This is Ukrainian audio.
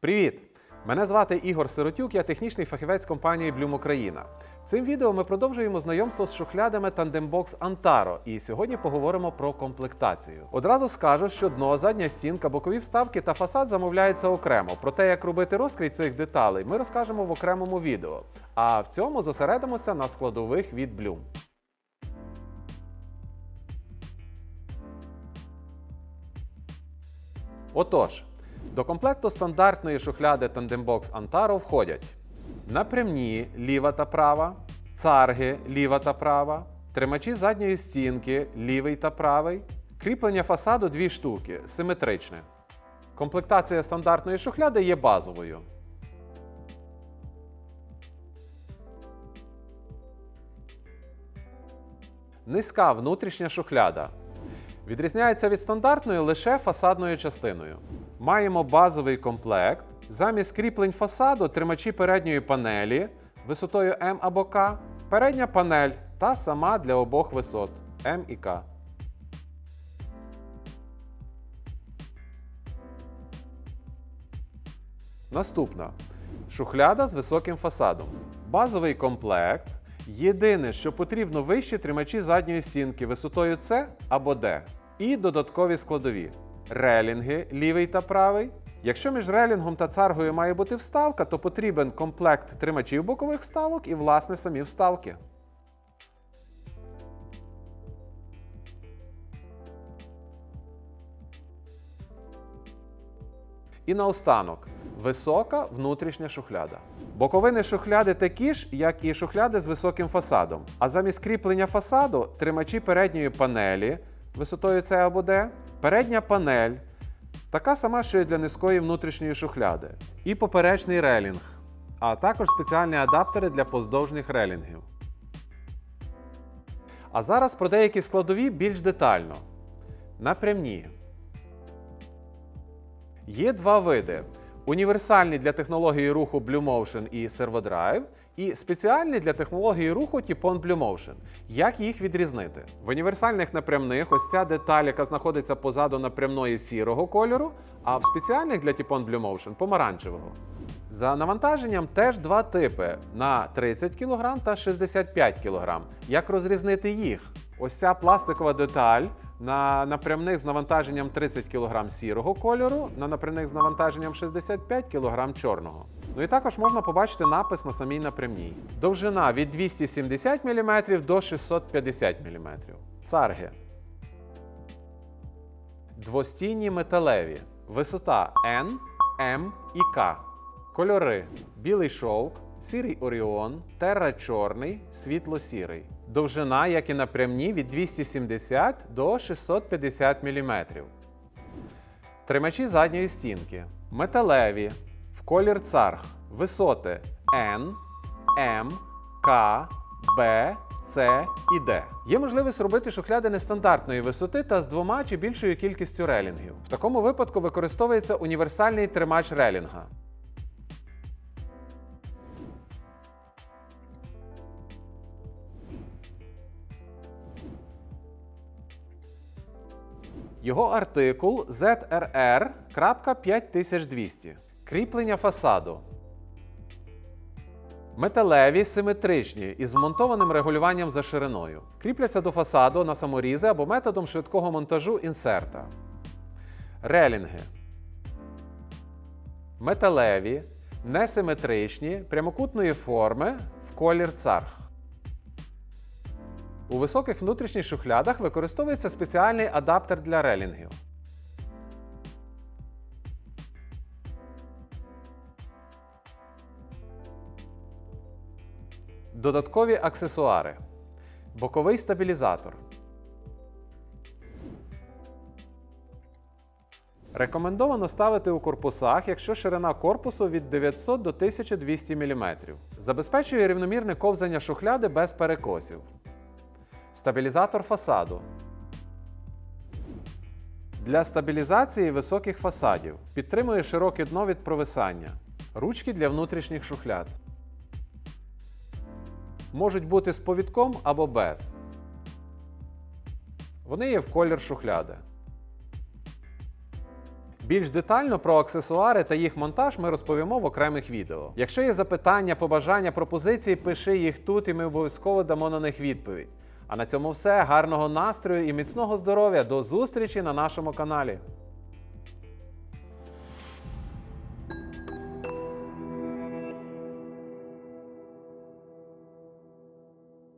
Привіт! Мене звати Ігор Сиротюк, я технічний фахівець компанії Bloom Україна. Цим відео ми продовжуємо знайомство з шухлядами Tandembox Antaro, і сьогодні поговоримо про комплектацію. Одразу скажу, що дно, задня стінка, бокові вставки та фасад замовляються окремо. Про те, як робити розкрій цих деталей, ми розкажемо в окремому відео. А в цьому зосередимося на складових від Bloom. Отож, до комплекту стандартної шухляди Tandembox Antaro входять напрямні ліва та права, царги ліва та права, тримачі задньої стінки лівий та правий, кріплення фасаду дві штуки, симетричне. Комплектація стандартної шухляди є базовою. Низька внутрішня шухляда. Відрізняється від стандартної лише фасадною частиною. Маємо базовий комплект. Замість кріплень фасаду тримачі передньої панелі висотою М або К, передня панель та сама для обох висот М і К. Наступна шухляда з високим фасадом. Базовий комплект. Єдине, що потрібно вищі тримачі задньої стінки висотою С або Д. І додаткові складові. Релінги лівий та правий. Якщо між релінгом та царгою має бути вставка, то потрібен комплект тримачів бокових вставок і, власне, самі вставки. І наостанок висока внутрішня шухляда. Боковини шухляди такі ж, як і шухляди з високим фасадом. А замість кріплення фасаду тримачі передньої панелі висотою С або Д, передня панель, така сама, що і для низької внутрішньої шухляди, і поперечний релінг, а також спеціальні адаптери для поздовжніх релінгів. А зараз про деякі складові більш детально. Напрямні. Є два види: універсальні для технології руху Blue Motion і ServoDrive, і спеціальні для технології руху Tipon Blue Motion. Як їх відрізнити? В універсальних напрямних ось ця деталь, яка знаходиться позаду напрямної сірого кольору, а в спеціальних для Tipon Blue Motion помаранчевого. За навантаженням теж два типи на 30 кг та 65 кг. Як розрізнити їх? Ось ця пластикова деталь на напрямних з навантаженням 30 кг сірого кольору, на напрямних з навантаженням 65 кг чорного. Ну і також можна побачити напис на самій напрямній. Довжина від 270 мм до 650 мм. Царги. Двостійні металеві. Висота N, M і K. Кольори: білий шовк, сірий оріон, терра чорний, світло-сірий. Довжина, як і напрямні, від 270 до 650 мм. Тримачі задньої стінки. Металеві. В колір царг. Висоти N, M, K, B, C і D. Є можливість робити шухляди нестандартної висоти та з двома чи більшою кількістю релінгів. В такому випадку використовується універсальний тримач релінга. Його артикул ZRR.5200. Кріплення фасаду. Металеві симетричні із вмонтованим регулюванням за шириною. Кріпляться до фасаду на саморізи або методом швидкого монтажу інсерта. Релінги. Металеві, несиметричні, прямокутної форми в колір царг. У високих внутрішніх шухлядах використовується спеціальний адаптер для релінгів. Додаткові аксесуари. Боковий стабілізатор. Рекомендовано ставити у корпусах, якщо ширина корпусу від 900 до 1200 мм. Забезпечує рівномірне ковзання шухляди без перекосів. Стабілізатор фасаду. Для стабілізації високих фасадів. Підтримує широке дно від провисання. Ручки для внутрішніх шухляд. Можуть бути з повідком або без. Вони є в колір шухляди. Більш детально про аксесуари та їх монтаж ми розповімо в окремих відео. Якщо є запитання, побажання, пропозиції, пиши їх тут, і ми обов'язково дамо на них відповідь. А на цьому все. Гарного настрою і міцного здоров'я. До зустрічі на нашому каналі.